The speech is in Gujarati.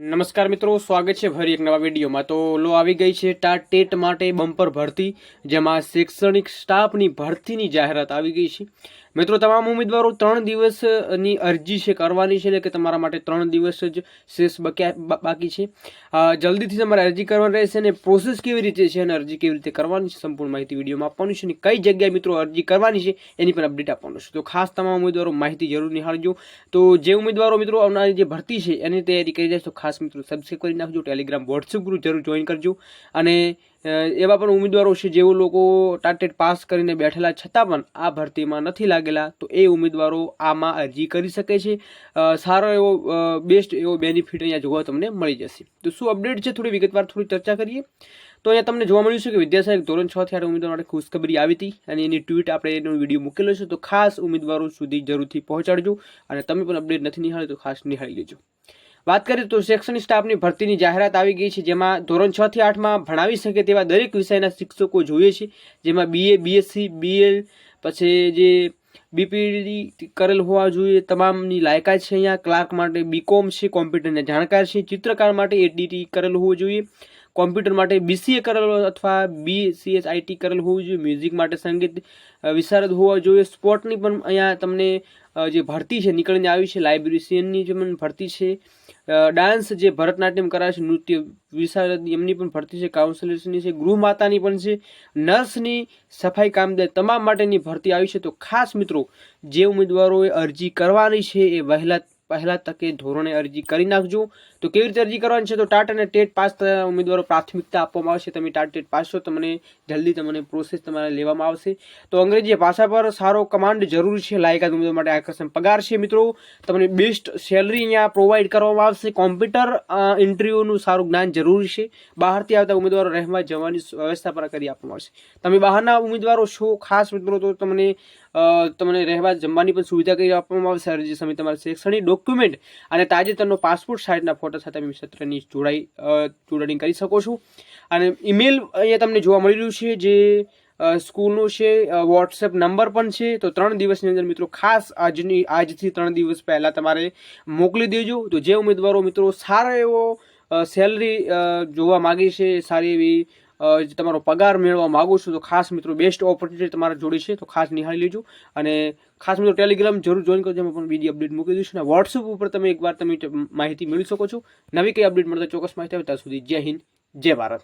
નમસ્કાર મિત્રો, સ્વાગત છે ફરી એક નવા વિડીયોમાં. તો લો આવી ગઈ છે ટાટ ટેટ માટે બમ્પર ભરતી, જેમાં શૈક્ષણિક સ્ટાફની ભરતીની જાહેરાત આવી ગઈ છે. મિત્રો, તમામ ઉમેદવારો ત્રણ દિવસની અરજી છે કરવાની છે, એટલે કે તમારા માટે ત્રણ દિવસ જ શેષ બાકી છે. જલ્દીથી તમારે અરજી કરવાની રહેશે અને પ્રોસેસ કેવી રીતે છે અને અરજી કેવી રીતે કરવાની છે, સંપૂર્ણ માહિતી વિડીયોમાં આપવાની છે અને કઈ જગ્યાએ મિત્રો અરજી કરવાની છે, એની પણ અપડેટ આપવાનું છે. તો ખાસ તમામ ઉમેદવારો માહિતી જરૂર નિહાળજો. તો જે ઉમેદવારો મિત્રો આવનારી જે ભરતી છે, એની તૈયારી કરી જાય તો ખાસ મિત્રો સબસ્ક્રાઈબ કરી નાખજો ટેલિગ્રામ વોટ્સઅપ ગ્રુપ જરૂર જોઈન કરજો. અને એવા પણ ઉમેદવારો છે જેઓ લોકો ટાટેટ પાસ કરીને બેઠેલા છતાં પણ આ ભરતીમાં નથી લાગેલા, તો એ ઉમેદવારો આમાં અરજી કરી શકે છે. સારો એવો બેસ્ટ એવો બેનિફિટ અહીંયા જોવા તમને મળી જશે. તો શું અપડેટ છે? થોડી વિગતવાર થોડી ચર્ચા કરીએ. તો અહીંયા તમને જોવા મળ્યું છે કે વિદ્યાસાહેબ ધોરણ છ થી આઠ ઉમેદવારો માટે ખુશખબરી આવી હતી અને એની ટ્વીટ આપણે એનો વીડિયો મૂકેલો છે. તો ખાસ ઉમેદવારો સુધી જરૂરથી પહોંચાડજો અને તમે પણ અપડેટ નથી નિહાળ્યો તો ખાસ નિહાળી લેજો. વાત કરીએ તો શૈક્ષણિક સ્ટાફની ભરતીની જાહેરાત આવી ગઈ છે, જેમાં ધોરણ છ થી આઠમાં ભણાવી શકે તેવા દરેક વિષયના શિક્ષકો જોઈએ છે, જેમાં બીએ બીએસસી બીએલ પછી જે બીપીડી કરેલ હોવા જોઈએ, તમામની લાયકાત છે અહીંયા, ક્લાર્ક માટે બીકોમ છે, કોમ્પ્યુટરના જાણકાર છે, ચિત્રકાર માટે એડીટી કરેલ હોવું જોઈએ, કોમ્પ્યુટર માટે બીસીએ કરેલો અથવા બીસીએસ આઈટી કરેલ હોવું જોઈએ, મ્યુઝિક માટે સંગીત વિશારદ હોવા જોઈએ, સ્પોર્ટની પણ અહીંયા તમને જે ભરતી છે, નીકળીને આવી છે લાઇબ્રેરિશિયનની જે પણ ભરતી છે ડાન્સ જે ભરતનાટ્યમ કરાવે છે, નૃત્ય વિશારદ એમની પણ ભરતી છે કાઉન્સેલર્સની છે ગૃહ માતાની પણ છે, નર્સની સફાઈ કામદાર તમામ માટેની ભરતી આવી છે. તો ખાસ મિત્રો, જે ઉમેદવારોએ અરજી કરવાની છે એ વહેલા પહેલા તકે ધોરણે અરજી કરી નાખજો. તો કેવી રીતે અરજી કરવાની છે? તો ટાટ અને ટેટ પાસ ઉમેદવારો પ્રાથમિકતા આપવામાં આવશે. તમે ટાટ ટેટ પાસ છો, તમને જલ્દી તમને પ્રોસેસ તમારે લેવામાં આવશે. તો અંગ્રેજી ભાષા પર સારો કમાન્ડ જરૂરી છે લાયકાત ઉમેદવાર માટે આકર્ષણ પગાર છે, મિત્રો. તમને બેસ્ટ સેલરી અહીંયા પ્રોવાઈડ કરવામાં આવશે. કોમ્પ્યુટર ઇન્ટરવ્યૂનું સારું જ્ઞાન જરૂરી છે. બહારથી આવતા ઉમેદવારો રહેવા જવાની વ્યવસ્થા પણ કરી આપવામાં આવશે. તમે બહારના ઉમેદવારો છો, ખાસ મિત્રો, તો તમને તમને રહેવા જમવાની પણ સુવિધા કરી આપવામાં આવશે. અરજી સમય તમારે શૈક્ષણિક ડોક્યુમેન્ટ અને તાજેતરનો પાસપોર્ટ સાઇઝના ફોટા સાથે તમે સત્રની જોડાઈ જોડણી કરી શકો છો. અને ઈમેલ અહીંયા તમને જોવા મળી રહ્યું છે જે સ્કૂલનું છે વોટ્સએપ નંબર પણ છે. તો ત્રણ દિવસની અંદર મિત્રો ખાસ આજની, આજથી ત્રણ દિવસ પહેલાં તમારે મોકલી દેજો. તો જે ઉમેદવારો મિત્રો સારો એવો સેલરી જોવા માગે છે, સારી એવી તમારો પગાર મેળવવા માગો છો, તો ખાસ મિત્રો બેસ્ટ ઓપોર્ચ્યુનિટી તમારા જોડે છે, તો ખાસ નિહાળી લેજો. અને ખાસ મિત્રો ટેલિગ્રામ જરૂર જોઈન કરજો એમાં પણ બીજી અપડેટ મૂકી દઈશું અને વોટ્સએપ ઉપર તમે એકવાર તમે માહિતી મેળવી શકો છો. નવી કઈ અપડેટ મળતા ચોક્કસ માહિતી આવે. ત્યાં સુધી જય હિન્દ, જય ભારત.